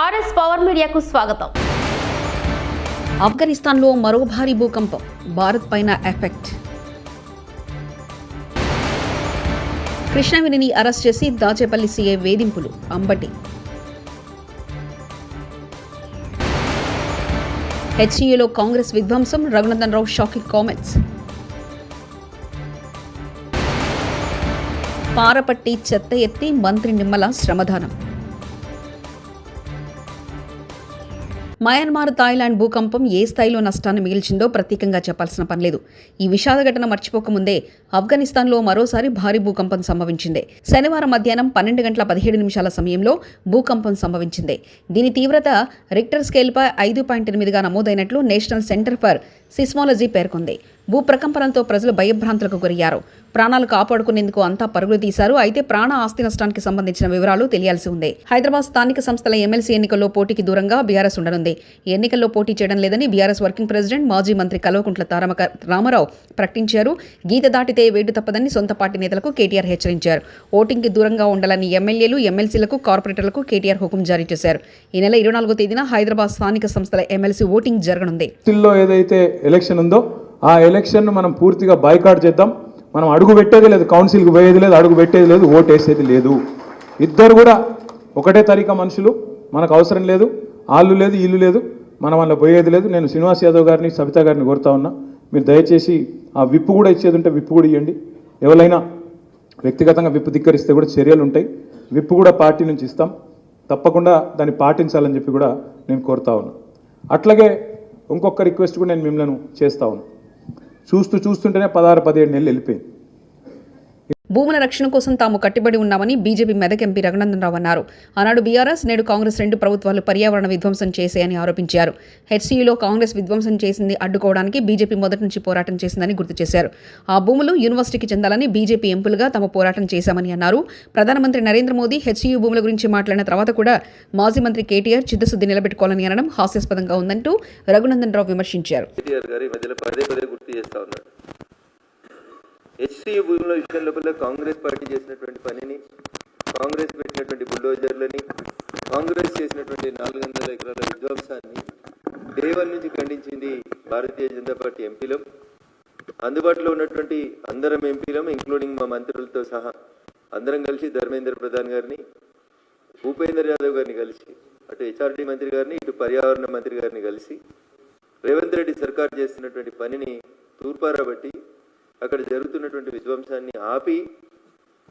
RS power మీడియాకు స్వాగతం. ఆఫ్ఘనిస్తాన్లో మరో భారీ భూకంపం భారత్ పైన ఎఫెక్ట్. కృష్ణవేణిని అరెస్ట్ చేసి దాచేపల్లి సీఏ వేధింపులు అంబటి. హెచ్ఈలో కాంగ్రెస్ విధ్వంసం రఘునందన్ రావు షాకింగ్ కామెంట్స్. పారపట్టి చెత్త ఎత్తి మంత్రి నిమ్మల శ్రమదానం. మయన్మార్ థాయిలాండ్ భూకంపం ఏ స్థాయిలో నష్టాన్ని మిగిల్చిందో ప్రత్యేకంగా చెప్పాల్సిన పనిలేదు ఈ విషాద ఘటన మర్చిపోకముందే ఆఫ్ఘనిస్తాన్లో మరోసారి భారీ భూకంపం సంభవించింది. శనివారం మధ్యాహ్నం పన్నెండు గంటల పదిహేడు నిమిషాల సమయంలో భూకంపం సంభవించింది. దీని తీవ్రత రిక్టర్ స్కేల్పై ఐదు పాయింట్ ఎనిమిదిగా నమోదైనట్లు నేషనల్ సెంటర్ ఫర్ సిస్మాలజీ పేర్కొంది. భూప్రకంపనంతో ప్రజలు భయభ్రాంతులకు గురయ్యారు. ప్రాణాలు కాపాడుకునేందుకు అంతా పరుగులు తీశారు. అయితే ప్రాణ ఆస్తి నష్టానికి సంబంధించిన వివరాలు తెలియాల్సి ఉంది. హైదరాబాద్ స్థానిక సంస్థల ఎమ్మెల్సీ ఎన్నికల్లో పోటీకి దూరంగా బీఆర్ఎస్ ఉండనుంది. ఈ ఎన్నికల్లో పోటీ చేయడం లేదని బీఆర్ఎస్ వర్కింగ్ ప్రెసిడెంట్ మాజీ మంత్రి కల్వకుంట్ల తారమక రామారావు ప్రకటించారు. గీత దాటితే వేటు తప్పదని సొంత పార్టీ నేతలకు కేటీఆర్ హెచ్చరించారు. ఓటింగ్కి దూరంగా ఉండాలని ఎమ్మెల్యేలు ఎమ్మెల్సీలకు కార్పొరేటర్లకు కేటీఆర్ హుకుం జారీ చేశారు. ఈ నెల ఇరవై నాలుగో తేదీన హైదరాబాద్ స్థానిక సంస్థల ఎమ్మెల్సీ ఓటింగ్ జరగనుంది. ఏదైతే ఎలక్షన్ ఉందో ఆ ఎలక్షన్ను మనం పూర్తిగా బైకాట్ చేద్దాం. మనం అడుగు పెట్టేది లేదు కౌన్సిల్కి పోయేది లేదు అడుగు పెట్టేది లేదు ఓటు వేసేది లేదు. ఇద్దరు కూడా ఒకటే తరీకా మనుషులు మనకు అవసరం లేదు ఆళ్ళు లేదు ఇల్లు లేదు మనం వాళ్ళ పోయేది లేదు. నేను శ్రీనివాస్ యాదవ్ గారిని సబితా గారిని కోరుతా ఉన్నా. మీరు దయచేసి ఆ విప్పు కూడా ఇచ్చేది ఉంటే విప్పు కూడా ఇవ్వండి ఎవరైనా వ్యక్తిగతంగా విప్పు ధిక్కరిస్తే కూడా చర్యలు ఉంటాయి. విప్పు కూడా పార్టీ నుంచి ఇస్తాం. తప్పకుండా దాన్ని పాటించాలని చెప్పి కూడా నేను కోరుతా ఉన్నా. అట్లాగే ఇంకొక రిక్వెస్ట్ కూడా నేను మిమ్మల్ని చేస్తా ఉన్నా. చూస్తూ చూస్తుంటేనే పదహారు పదిహేడు నెలలు వెళ్ళిపోయింది. భూముల రక్షణ కోసం తాము కట్టుబడి ఉన్నామని బీజేపీ మెదక్ ఎంపీ రఘునందన్ రావు అన్నారు. ఆనాడు బీఆర్ఎస్ నేడు కాంగ్రెస్ రెండు ప్రభుత్వాలు పర్యావరణ విధ్వంసం చేశాయని ఆరోపించారు. హెచ్సీయూలో కాంగ్రెస్ విధ్వంసం చేసింది అడ్డుకోవడానికి బీజేపీ మొదటి నుంచి పోరాటం చేసిందని గుర్తు చేశారు. ఆ భూములు యూనివర్సిటీకి చెందాలని బీజేపీ ఎంపులుగా తాము పోరాటం చేశామని అన్నారు. ప్రధానమంత్రి నరేంద్ర మోదీ హెచ్సీయూ భూముల గురించి మాట్లాడిన తర్వాత కూడా మాజీ మంత్రి కేటీఆర్ చిత్తశుద్ధి నిలబెట్టుకోవాలని అనడం హాస్యాస్పదంగా ఉందంటూ రఘునందన్ రావు విమర్శించారు కేటీఆర్ గారు ఈ మధ్యలో పదే పదే గుర్తు చేస్తా ఉన్నాడు ఎస్సీ భూముల విషయం లోపల కాంగ్రెస్ పార్టీ చేసినటువంటి పనిని కాంగ్రెస్ పెట్టినటువంటి బుల్డోజర్లని కాంగ్రెస్ చేసినటువంటి నాలుగు వందల ఎకరాల విధ్వంసాన్ని దేవర్ నుంచి ఖండించింది భారతీయ జనతా పార్టీ ఎంపీలం. అందుబాటులో ఉన్నటువంటి అందరం ఎంపీలం ఇంక్లూడింగ్ మా మంత్రులతో సహా అందరం కలిసి ధర్మేంద్ర ప్రధాన్ గారిని భూపేంద్ర యాదవ్ గారిని కలిసి అటు హెచ్ఆర్డీ మంత్రి గారిని ఇటు పర్యావరణ మంత్రి గారిని కలిసి రేవంత్ రెడ్డి సర్కార్ చేస్తున్నటువంటి పనిని తూర్పారబట్టి అక్కడ జరుగుతున్నటువంటి విధ్వంసాన్ని ఆపి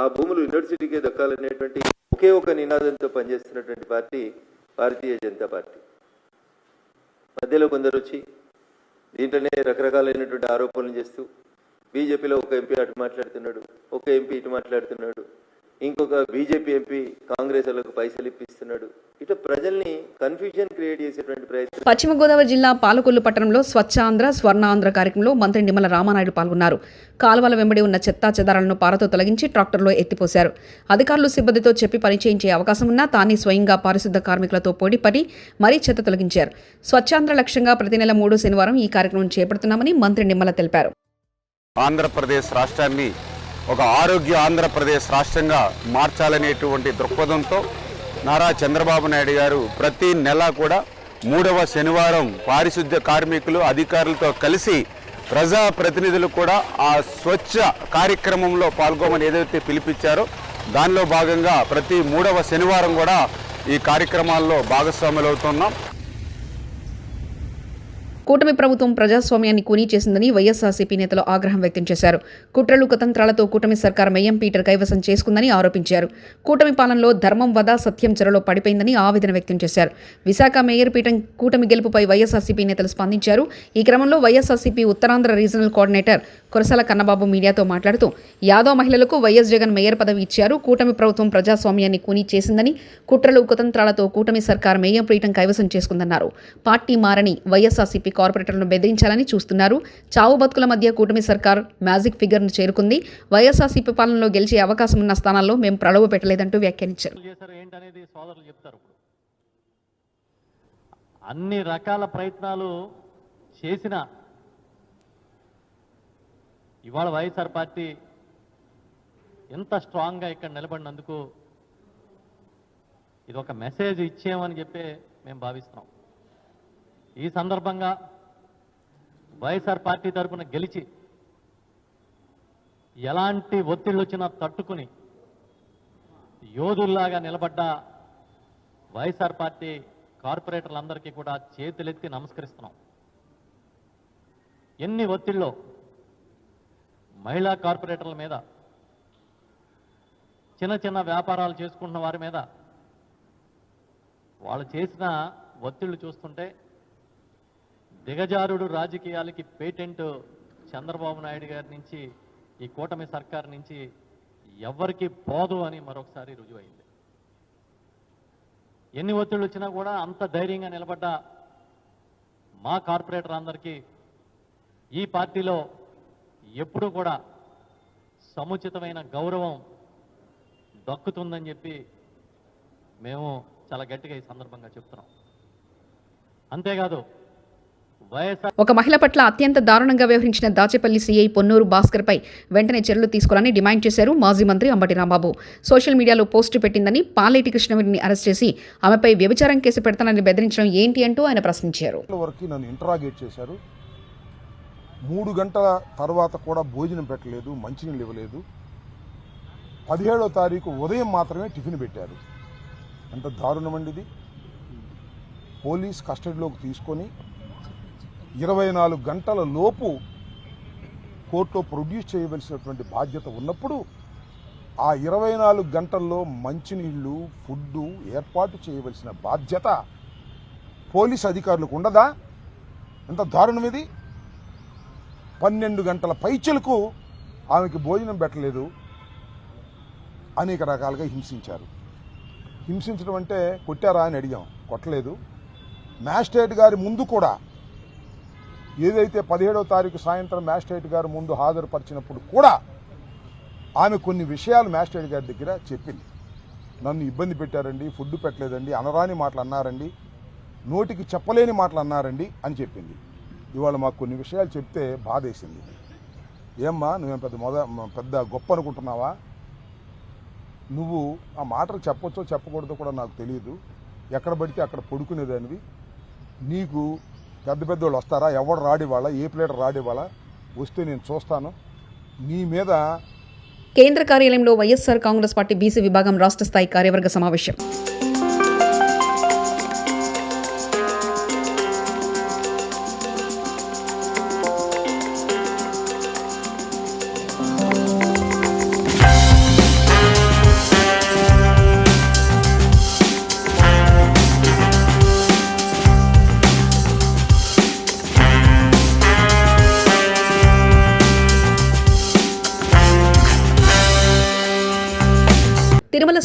ఆ భూములు యూనివర్సిటీకే దక్కాలనేటువంటి ఒకే ఒక నినాదంతో పనిచేస్తున్నటువంటి పార్టీ భారతీయ జనతా పార్టీ. మధ్యలో కొందరు వచ్చి దీంట్లోనే రకరకాలైనటువంటి ఆరోపణలు చేస్తూ బీజేపీలో ఒక ఎంపీ అటు మాట్లాడుతున్నాడు ఒక ఎంపీ ఇటు మాట్లాడుతున్నాడు. ఇంకొక బీజేపీ ఎంపీ కాంగ్రెస్ వాళ్ళకు పైసలు ఇప్పిస్తున్నాడు. ఇట్లా ప్రజల్ని కన్ఫ్యూజన్ క్రియేట్ చేసేటువంటి ప్రయత్నం. పశ్చిమ గోదావరి జిల్లా పాలకొల్లు పట్టణంలో స్వచ్ఛాంధ్ర స్వర్ణాంధ్ర కార్యక్రమంలో మంత్రి నిమ్మల రామానాయుడు పాల్గొన్నారు. కాలువల వెంబడి ఉన్న చెత్తా చెదారాలను పారతో తొలగించి ట్రాక్టర్లో ఎత్తిపోశారు. అధికారులు సిబ్బందితో చెప్పి పని చేయించే అవకాశం ఉన్నా తానే స్వయంగా పారిశుద్ధ కార్మికులతో పోటీపడి మరీ చెత్త తొలగించారు. స్వచ్ఛాంధ్ర లక్ష్యంగా ప్రతి నెల మూడో శనివారం ఈ కార్యక్రమం చేపడుతున్నామని మంత్రి నిమ్మల తెలిపారు. ఆంధ్రప్రదేశ్ రాష్ట్రాన్ని ఒక ఆరోగ్య ఆంధ్రప్రదేశ్ రాష్ట్రంగా మార్చాలనేటువంటి దృక్పథంతో నారా చంద్రబాబు నాయుడు గారు ప్రతి నెల కూడా మూడవ శనివారం పారిశుద్ధ్య కార్మికులు అధికారులతో కలిసి ప్రజా ప్రతినిధులు కూడా ఆ స్వచ్ఛ కార్యక్రమంలో పాల్గొమని ఏదైతే పిలిపించారో దానిలో భాగంగా ప్రతి మూడవ శనివారం కూడా ఈ కార్యక్రమాల్లో భాగస్వాములు అవుతున్నాం కూటమి ప్రభుత్వం ప్రజాస్వామ్యాన్ని కూనీ చేసిందని వైఎస్ఆర్సీపీ నేతలు ఆగ్రహం వ్యక్తం చేశారు. కుట్రలు కుతంత్రాలతో కూటమి సర్కార్ మెయ్యం పీటర్ కైవసం చేసుకుందని ఆరోపించారు. కూటమి పాలనలో ధర్మం వద సత్యం చెరలో పడిపోయిందని ఆవేదన వ్యక్తం చేశారు. విశాఖ మేయర్ పీఠం కూటమి గెలుపుపై వైఎస్ఆర్సీపీ నేతలు స్పందించారు. ఈ క్రమంలో YSRCP Uttarandhra regional coordinator Kurasala Kannababu మీడియాతో మాట్లాడుతూ యాదవ్ మహిళలకు వైఎస్ జగన్ మేయర్ పదవి ఇచ్చారు. కూటమి ప్రభుత్వం ప్రజాస్వామ్యాన్ని కూనీ చేసిందని కుట్రలు కుతంత్రాలతో కూటమి సర్కార్ మేయం పీఠం కైవసం చేసుకుందన్నారు. పార్టీ మారని వైఎస్ఆర్సీపీ కార్పొరేటర్లను బెదిరించాలని చూస్తున్నారు. చావు బతుకుల మధ్య కూటమి సర్కార్ మ్యాజిక్ ఫిగర్ను చేరుకుంది. వైఎస్ఆర్సీపీ పాలనలో గెలిచే అవకాశం ఉన్న స్థానాల్లో మేము ప్రలోభ పెట్టలేదంటూ వ్యాఖ్యానించారు. సోదరులు చెప్తారు ఇప్పుడు. అన్ని రకాల ప్రయత్నాలు చేసిన ఇవాళ వైఎస్ఆర్ పార్టీ ఎంత స్ట్రాంగ్గా ఇక్కడ నిలబడినందుకు ఇది ఒక మెసేజ్ ఇచ్చామని చెప్పి మేము భావిస్తున్నాం. ఈ సందర్భంగా వైఎస్ఆర్ పార్టీ తరపున గెలిచి ఎలాంటి ఒత్తిళ్ళు వచ్చినా తట్టుకుని యోధుల్లాగా నిలబడ్డ వైఎస్ఆర్ పార్టీ కార్పొరేటర్లందరికీ కూడా చేతులెత్తి నమస్కరిస్తున్నాం. ఎన్ని ఒత్తిళ్ళు మహిళా కార్పొరేటర్ల మీద చిన్న చిన్న వ్యాపారాలు చేసుకుంటున్న వారి మీద వాళ్ళు చేసిన ఒత్తిళ్ళు చూస్తుంటే దిగజారుడు రాజకీయాలకి పేటెంట్ చంద్రబాబు నాయుడు గారి నుంచి ఈ కూటమి సర్కార్ నుంచి ఎవరికి పోదు అని మరొకసారి రుజువైంది. ఎన్ని ఒత్తిళ్ళు వచ్చినా కూడా అంత ధైర్యంగా నిలబడ్డ మా కార్పొరేటర్ అందరికీ ఈ పార్టీలో ఎప్పుడూ కూడా సముచితమైన గౌరవం దక్కుతుందని చెప్పి మేము చాలా గట్టిగా ఈ సందర్భంగా చెప్తున్నాం. అంతేకాదు ఒక మహిళ పట్ల అత్యంత దారుణంగా వ్యవహరించిన దాచేపల్లి సీఐ పొన్నూరు భాస్కర్పై వెంటనే చర్యలు తీసుకోవాలని డిమాండ్ చేశారు మాజీ మంత్రి అంబటి రాంబాబు. సోషల్ మీడియాలో పోస్టు పెట్టిందని పాలేటి కృష్ణవేణిని అరెస్ట్ చేసి ఆమెపై వ్యభిచారం కేసు పెడతానని బెదిరించడం ఏంటి అంటూ ఆయన ప్రశ్నించారు. చేశారు. మూడు గంటల తర్వాత కూడా భోజనం పెట్టలేదు మంచినీళ్ళు ఇవ్వలేదు. పదిహేడో తారీఖు ఉదయం మాత్రమే టిఫిన్ పెట్టారు. ఎంత దారుణమండి ఇది? పోలీస్ కస్టడీలోకి తీసుకొని ఇరవై నాలుగు గంటల లోపు కోర్టులో ప్రొడ్యూస్ చేయవలసినటువంటి బాధ్యత ఉన్నప్పుడు ఆ ఇరవై నాలుగు గంటల్లో మంచినీళ్ళు ఫుడ్డు ఏర్పాటు చేయవలసిన బాధ్యత పోలీస్ అధికారులకు ఉండదా? ఎంత దారుణం ఇది? పన్నెండు గంటల పైచలకు ఆమెకి భోజనం పెట్టలేదు. అనేక రకాలుగా హింసించారు. హింసించడం అంటే కొట్టారా అని అడిగాం. కొట్టలేదు. మ్యాజిస్ట్రేట్ గారి ముందు కూడా ఏదైతే పదిహేడవ తారీఖు సాయంత్రం మ్యాజిస్ట్రేట్ గారు ముందు హాజరుపరిచినప్పుడు కూడా ఆమె కొన్ని విషయాలు మ్యాజిస్ట్రేట్ గారి దగ్గర చెప్పింది. నన్ను ఇబ్బంది పెట్టారండి ఫుడ్ పెట్టలేదండి అనరాని మాటలు అన్నారండి నోటికి చెప్పలేని మాటలు అన్నారండి అని చెప్పింది. ఇవాళ మాకు కొన్ని విషయాలు చెప్తే బాధేసింది. ఏమ్మా నువ్వేం పెద్ద మొద పెద్ద గొప్ప అనుకుంటున్నావా? నువ్వు ఆ మాటలు చెప్పొచ్చో చెప్పకూడదో కూడా నాకు తెలియదు ఎక్కడ పడితే అక్కడ పడుకునేదానివి. నీకు పెద్ద పెద్ద వాళ్ళు వస్తారా? ఎవడు రాడివాళ్ళ? ఏ ప్లేటర్ రాడివాళ్ళ? వస్తే నేను చూస్తాను. నీ మీద కేంద్ర కార్యాలయంలో వైఎస్సార్ కాంగ్రెస్ పార్టీ బీసీ విభాగం రాష్ట్ర స్థాయి కార్యవర్గ సమావేశం.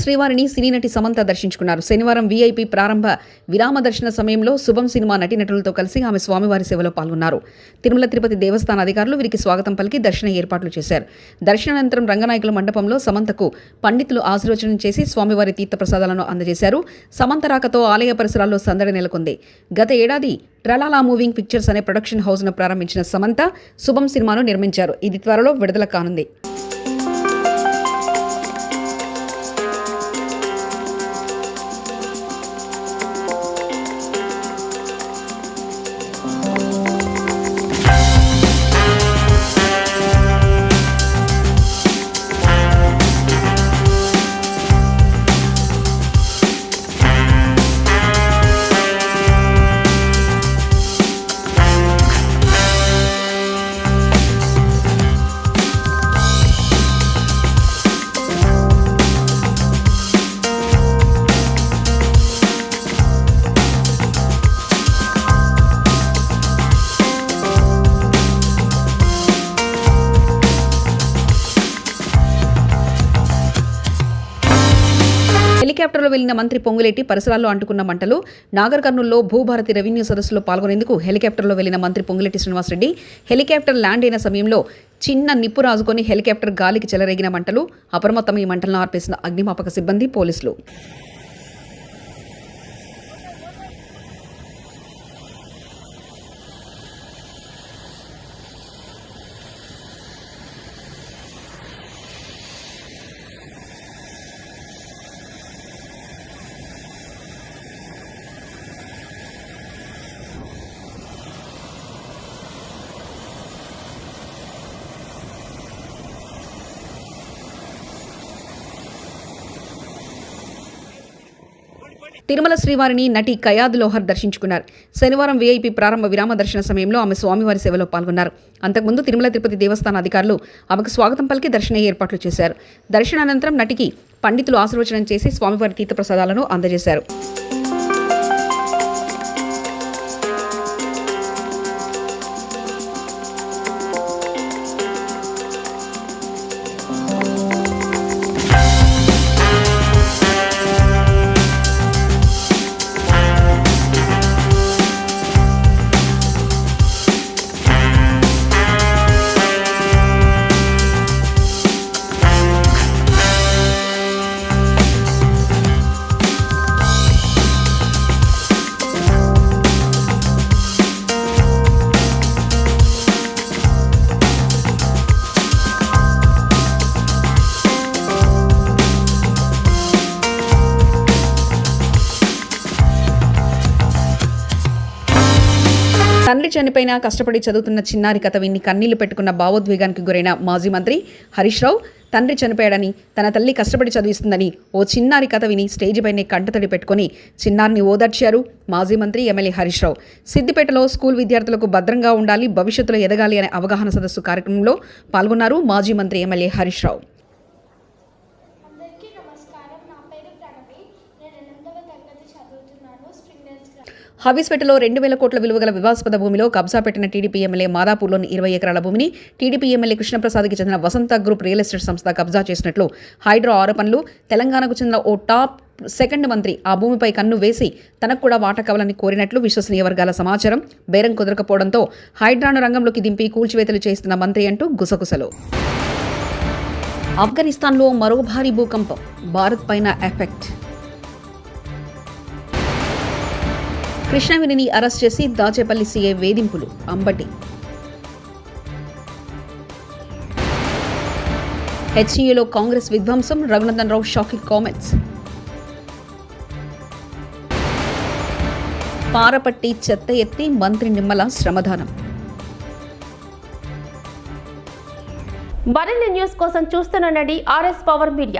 శ్రీవారిని సినీ నటి సమంత దర్శించుకున్నారు. శనివారం వీఐపీ ప్రారంభ విరామ దర్శన సమయంలో శుభం సినిమా నటీనటులతో కలిసి ఆమె స్వామివారి సేవలో పాల్గొన్నారు. తిరుమల తిరుపతి దేవస్థాన అధికారులు వీరికి స్వాగతం పలికి దర్శన ఏర్పాట్లు చేశారు. దర్శనానంతరం రంగనాయకుల మండపంలో సమంతకు పండితులు ఆశీర్వచనం చేసి స్వామివారి తీర్థప్రసాదాలను అందజేశారు. సమంత రాకతో ఆలయ పరిసరాల్లో సందడి నెలకొంది. గత ఏడాది ట్రలాలా మూవింగ్ పిక్చర్స్ అనే ప్రొడక్షన్ హౌస్ను ప్రారంభించిన సమంత శుభం సినిమాను నిర్మించారు. ఇది త్వరలో విడుదల కానుంది. హెలికాప్టర్లో వెళ్ళిన మంత్రి పొంగులేటి పరిసరాల్లో అంటుకున్న మంటలు నాగర్ కర్నూల్లో భూభారతి రెవెన్యూ సదస్సులో పాల్గొనేందుకు హెలికాప్టర్లో వెళ్ళిన మంత్రి పొంగులేటి శ్రీనివాసరెడ్డి హెలికాప్టర్ ల్యాండ్ అయిన సమయంలో చిన్న నిప్పు రాజుకొని హెలికాప్టర్ గాలికి చెలరేగిన మంటలు అప్రమత్తం ఈ మంటలను ఆర్పేసిన అగ్నిమాపక సిబ్బంది పోలీసులు. తిరుమల శ్రీవారిని నటి కయాద్ లోహర్ దర్శించుకున్నారు. శనివారం వీఐపీ ప్రారంభ విరామ దర్శన సమయంలో ఆమె స్వామివారి సేవలో పాల్గొన్నారు. అంతకుముందు తిరుమల తిరుపతి దేవస్థాన అధికారులు ఆమెకు స్వాగతం పలికి దర్శన ఏర్పాట్లు చేశారు. దర్శనానంతరం నటికి పండితులు ఆశీర్వచనం చేసి స్వామివారి తీర్థప్రసాదాలను అందజేశారు. చనిపోయినా కష్టపడి చదువుతున్న చిన్నారి కథ విన్ని కన్నీళ్ళు పెట్టుకున్న భావోద్వేగానికి గురైన మాజీ మంత్రి హరీష్ రావు తండ్రి చనిపోయాడని తన తల్లి కష్టపడి చదివిస్తుందని ఓ చిన్నారి కథ విని స్టేజిపైనే కంటతడి పెట్టుకుని చిన్నారిని ఓదార్చారు మాజీ మంత్రి ఎమ్మెల్యే హరీష్ రావు. సిద్దిపేటలో స్కూల్ విద్యార్థులకు భద్రంగా ఉండాలి భవిష్యత్తులో ఎదగాలి అనే అవగాహన సదస్సు కార్యక్రమంలో పాల్గొన్నారు మాజీ మంత్రి ఎమ్మెల్యే హరీష్ రావు. హబీస్పేటలో రెండు వేల కోట్ల విలువగల వివాదాస్పద భూమిలో కబ్జా పెట్టిన టీడీపీ ఎమ్మెల్యే మాదాపూర్లోని ఇరవై ఎకరాల భూమిని టీడీపీ ఎమ్మెల్యే కృష్ణప్రసాద్కి చెందిన వసంత గ్రూప్ రియల్ ఎస్టేట్ సంస్థ కబ్జా చేసినట్లు హైడ్రో ఆరోపణలు తెలంగాణకు చెందిన ఓ టాప్ సెకండ్ మంత్రి ఆ భూమిపై కన్ను వేసి తనకు కూడా వాటా కావాలని కోరినట్లు విశ్వసనీయ వర్గాల సమాచారం బేరం కుదరకపోవడంతో హైడ్రాను రంగంలోకి దింపి కూల్చివేతలు చేస్తున్న మంత్రి అంటూ గుసగుసలు. ఆఫ్ఘనిస్తాన్లో మరో భారీ భూకంపం భారత్ పైన ఎఫెక్ట్. కృష్ణవేణిని అరెస్ట్ చేసి దాచేపల్లి సీఏ వేధింపులు. అంబటి. హెచ్ఈలో కాంగ్రెస్ విధ్వంసం రఘునందన్ రావు షాకింగ్ కామెంట్స్. పారపట్టి చెత్త ఎత్తి మంత్రి నిమ్మల శ్రమదానం. మరిన్ని న్యూస్ కోసం చూస్తుండండి ఆర్ఎస్ పవర్ మీడియా.